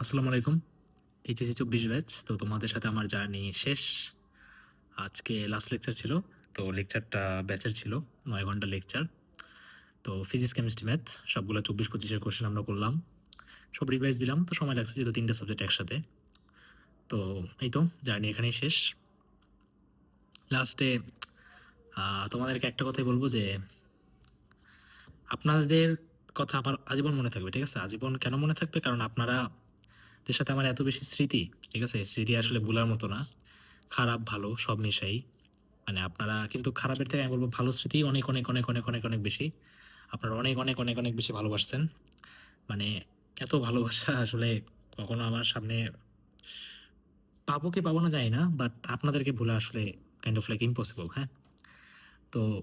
আসসালামু আলাইকুম। এইচএসি চব্বিশ ব্যাচ। তো তোমাদের সাথে আমার জার্নি শেষ। আজকে লাস্ট লেকচার ছিল। তো লেকচারটা ব্যাচের ছিল। নয় ঘণ্টা লেকচার তো ফিজিক্স কেমিস্ট্রি ম্যাথ সবগুলো চব্বিশ, পঁচিশের কোশ্চেন আমরা করলাম। সব রিভাইজ দিলাম। তো সময় লাগছে যেহেতু তিনটে সাবজেক্ট একসাথে। তো এই তো, জার্নি এখানেই শেষ। লাস্টে তোমাদেরকে একটা কথাই বলব যে, আপনাদের কথা আমার আজীবন মনে থাকবে, ঠিক আছে? আজীবন কেন মনে থাকবে? কারণ আপনারা দের সাথে আমার এত বেশি স্মৃতি, ঠিক আছে? স্মৃতি আসলে ভুলার মতো না। খারাপ, ভালো, সব মিশাই মানে আপনারা কিন্তু খারাপের থেকে আমি বলব ভালো স্মৃতি অনেক অনেক অনেক অনেক অনেক অনেক বেশি। আপনারা অনেক অনেক অনেক অনেক বেশি ভালোবাসছেন। মানে এত ভালোবাসা আসলে কখনো আমার সামনে পাবো কি পাবো না যায় না বাট আপনাদেরকে ভুলে আসলে কাইন্ড অফ লাইক ইম্পসিবল হ্যাঁ? তো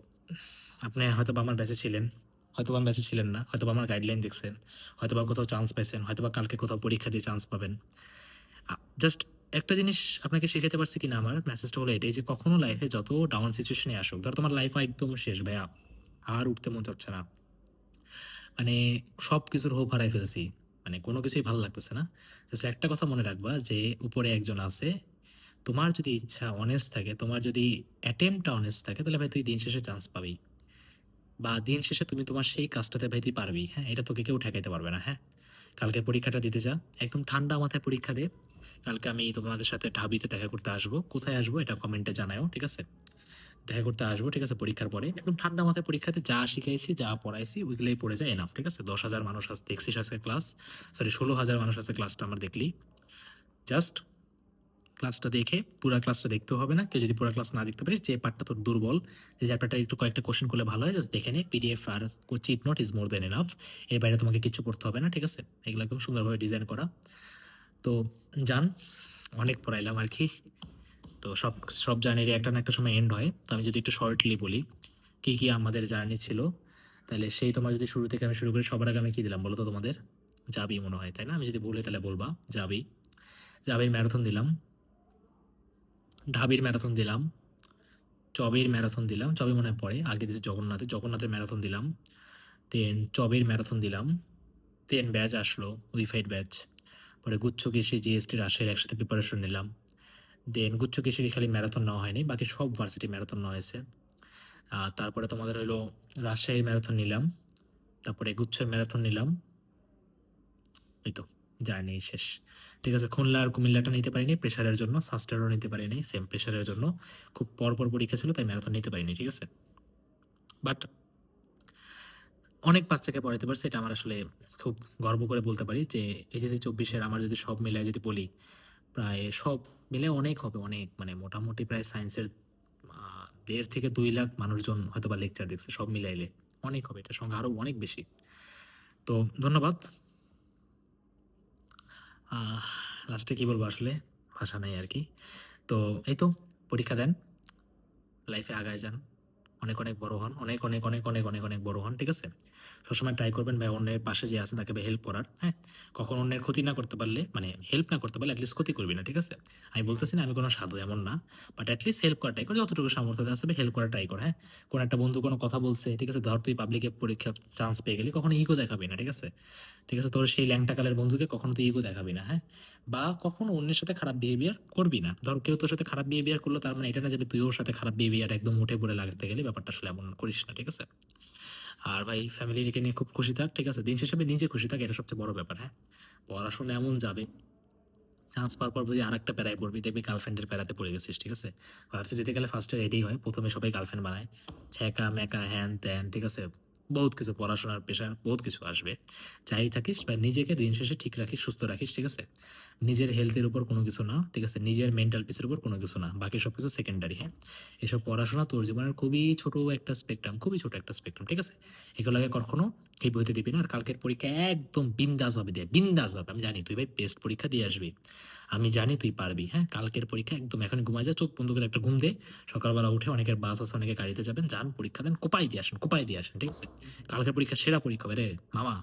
আপনি হয়তো বা আমার ব্যাচে ছিলেন। হয়তো বা আমার ব্যাচে ছিলেন না হয়তো আমার গাইডলাইন দেখছেন হয়তো বা কোথাও চান্স পাইছেন হয়তো বা কালকে কোথাও পরীক্ষা দিয়ে চান্স পাবেন। জাস্ট একটা জিনিস আপনাকে শেখাতে পারছি কিনা আমার মেসেজটা হলো এটাই যে কখনো লাইফে যত ডাউন সিচুয়েশনে আসুক, ধর তোমার লাইফ একদম শেষ ভাইয়া, আর উঠতে মন চাচ্ছে না। মানে সব কিছুর হোপ হারাই ফেলছি মানে কোনো কিছুই ভালো লাগতেছে না। জাস্ট একটা কথা মনে রাখবা যে উপরে একজন আছে, তোমার যদি ইচ্ছা অনেস্ট থাকে, তোমার যদি অ্যাটেম্পটা অনেস্ট থাকে, তাহলে ভাই তুই দিন শেষে চান্স পাবি। বা দিন শেষে তুমি তোমার সেই কাজটাতে ভাই তুই পারবি হ্যাঁ? এটা তোকে কেউ ঠেকাইতে পারবে না হ্যাঁ? কালকে পরীক্ষাটা দিতে যা। একদম ঠান্ডা মাথায় পরীক্ষা দে। কালকে আমি তোমাদের সাথে ঢাবিতে দেখা করতে আসব। কোথায় আসব এটা কমেন্টে জানাও ঠিক আছে? দেখা করতে আসব, ঠিক আছে, পরীক্ষার পরে। একদম ঠান্ডা মাথায় পরীক্ষাতে যা শিখাইছি, যা পড়াইছি ওইগুলোই পড়ে যায় এনাফ ঠিক আছে? দশ হাজার মানুষ আছে দেখছিস আছে ক্লাস সরি ষোলো হাজার মানুষ আছে ক্লাসটা আমার দেখলি জাস্ট ক্লাসটা দেখে, পুরো ক্লাসটা দেখতে হবে না। কেউ যদি পুরো ক্লাস না দেখতে পারিস যে পার্টটা তোর দুর্বল, যে চ্যাপ্টারটা একটু কয়েকটা কোশ্চেন করলে ভালো হয় জাস্ট দেখে নে PDF R cheat note is more than enough এর বাইরে তোমাকে কিছু করতে হবে না, ঠিক আছে? এগুলো একদম সুন্দরভাবে ডিজাইন করা। তো যান অনেক পড়াইলাম আর কি। তো সব সব জার্নির একটা না একটা সময় এন্ড হয়। তো আমি যদি একটু শর্টলি বলি, কি কি আমাদের জার্নি ছিল? তাহলে সেই তোমার যদি শুরু থেকে আমি শুরু করি, সবার আগে আমি কি দিলাম বলো তো তোমাদের? যাবি মনে হয়, তাই না? আমি যদি বলি তাহলে বলবা যাবি যাবির ম্যারাথন দিলাম। ঢাবির ম্যারাথন দিলাম, চবের ম্যারাথন দিলাম, চবে মনে পরে আগে দিয়েছে জগন্নাথে জগন্নাথের ম্যারাথন দিলাম দেন চবের ম্যারাথন দিলাম দেন ব্যাচ আসলো উইফাইড ব্যাচ পরে গুচ্ছ কৃষি জিএসটি রাশের একসাথে প্রিপারেশন নিলাম দেন গুচ্ছ কৃষির খালি ম্যারাথন নেওয়া হয়নি, বাকি সব ভার্সিটি ম্যারাথন নেওয়া হয়েছে তারপরে তোমাদের হলো রাজশাহীর ম্যারাথন নিলাম, তারপরে গুচ্ছের ম্যারাথন নিলাম, এই তো। জার্নি শেষ। ঠিক আছে, খুলনা আর কুমিল্লাটা নিতে পারিনি প্রেশারের জন্য সাস্টারও নিতে পারিনি সেম প্রেশারের জন্য। খুব পরপর পরীক্ষা ছিল, তাই ম্যারাথন নিতে পারিনি, ঠিক আছে? বাট অনেক বাচ্চাকে পড়াতে পারছে, এটা আমার আসলে খুব গর্ব করে বলতে পারি যে এইচএসসি চব্বিশের আমার যদি সব মিলায় যদি বলি, প্রায় সব মিলে অনেক হবে, অনেক মানে মোটামুটি প্রায় সায়েন্সের দেড় থেকে দুই লাখ মানুষজন হয়তো বা লেকচার দেখছে, সব মিলাইলে। অনেক হবে এটা সংখ্যা আরও অনেক বেশি। তো ধন্যবাদ। লাস্টে কী বলব আসলে? ভাষা নাই আর কি। তো এই তো, পরীক্ষা দেন। লাইফে আগায় যান। অনেক অনেক বড় হন, অনেক অনেক অনেক অনেক অনেক অনেক বড় হন, ঠিক আছে? সবসময় ট্রাই করবেন ভাই অন্যের পাশে যে আছে তাকে হেল্প করার হ্যাঁ? কখন অন্যের ক্ষতি না করতে পারলে মানে হেল্প না করতে পারলে অ্যাটলিস্ট ক্ষতি করবি না, ঠিক আছে? আমি বলতেছি না আমি কোনো সাধু এমন না বাট অ্যাটলিস্ট হেল্প করা ট্রাই কর, যতটুকু সামর্থ্য আছে হেল্প করা ট্রাই কর হ্যাঁ? কোনো একটা বন্ধু কোনো কথা বলছে, ঠিক আছে? ধর তুই পাবলিকে পরীক্ষা চান্স পেয়ে গেলি, কখনো ইগো দেখাবি না, ঠিক আছে? ঠিক আছে? তোর সেই ল্যাংটা কালের বন্ধুকে কখনো তুই ইগো দেখাবি না হ্যাঁ? বা কখনো অন্যের সাথে খারাপ বিহেভিয়ার করবি না, ধর কেউ তোর সাথে খারাপ বিহেভিয়ার করল, তার মানে এটা না যাবে তুই ওর সাথে খারাপ বিহেভিয়ার একদম উঠে পড়ে লাগাতে গেলে ব্যাপারটা আসলে এমন করিস না, ঠিক আছে? আর ভাই ফ্যামিলি রেখে নিয়ে খুব খুশি থাক, ঠিক আছে? দিন শেষে নিজে খুশি থাক, এটা সবচেয়ে বড় ব্যাপার হ্যাঁ? পড়াশোনা এমন যাবে চান্স পাওয়ার পর যদি আর একটা প্যারায় পড়বি, দেখবি গার্লফ্রেন্ডের প্যারাতে পড়ে গেছিস, ঠিক আছে? ভার্সিটিতে গেলে ফার্স্টে রেডি হয়, প্রথমে সবাই গার্লফ্রেন্ড বানায়, ছ্যাঁকা, ম্যাকা হ্যান ত্যান ঠিক আছে? বহুত কিছু পড়াশোনার পেশার বহুত কিছু আসবে। চাই থাকিস বা নিজেকে দিন শেষে ঠিক রাখিস, সুস্থ রাখিস, ঠিক আছে? নিজের হেলথের উপর কোনো কিছু না, ঠিক আছে? নিজের মেন্টাল পিসের উপর কোনো কিছু না, বাকি সব কিছু সেকেন্ডারি হ্যাঁ? এসব পড়াশোনা তোর জীবনের খুবই ছোট একটা স্পেকট্রাম খুবই ছোট একটা স্পেকট্রাম ঠিক আছে? এগুলোকে কখনো এই বইতে দিবি না, আর কালকের পরীক্ষা একদম বিন্দাস হবে দিয়ে, বিন্দাস হবে। আমি জানি, তুই ভাই বেস্ট পরীক্ষা দিয়ে আসবি। আমি জানি তুই পারবি হ্যাঁ? কালকের পরীক্ষা একদম, এখন ঘুমায় যা, চোখ বন্ধ করে একটা ঘুম দে। সকালবেলা উঠে অনেকের বাস আছে, অনেকে গাড়িতে যাবেন, যান, পরীক্ষা দেন, কোপাই দিয়ে আসেন, কোপাই দিয়ে আসেন, ঠিক আছে? কালকের পরীক্ষা সেরা পরীক্ষা হবে রে, মামা,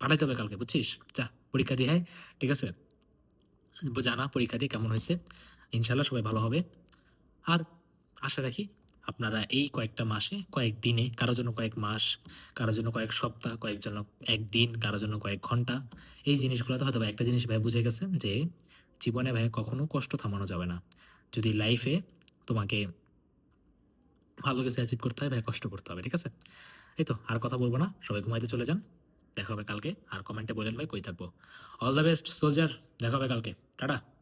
পাঠাইতে হবে কালকে, বুঝছিস? যা, পরীক্ষা দিয়ে, হয়, ঠিক আছে? জানা, পরীক্ষা দিয়ে কেমন হয়েছে? ইনশাল্লাহ সবাই ভালো হবে। আর আশা রাখি আপনারা এই কয়েকটা মাসে কয়েক দিনে, কারও জন্য কয়েক মাস, কারও জন্য কয়েক সপ্তাহ, কয়েক জন্য একদিন কারও জন্য কয়েক ঘণ্টা, এই জিনিসগুলোতে হয়তো একটা জিনিস ভাই বুঝে গেছে যে জীবনে ভাই কখনো কষ্ট থামানো যাবে না। যদি লাইফে তোমাকে ভালো কিছু অ্যাচিভ করতে হয়, ভাই কষ্ট করতে হবে, ঠিক আছে? এই তো, আর কথা বলব না, সবাই ঘুমাইতে চলে যান, দেখা হবে কালকে, আর কমেন্টে বলেন ভাই কই থাকব। অল দ্য বেস্ট সোলজার দেখা হবে কালকে, টাটা।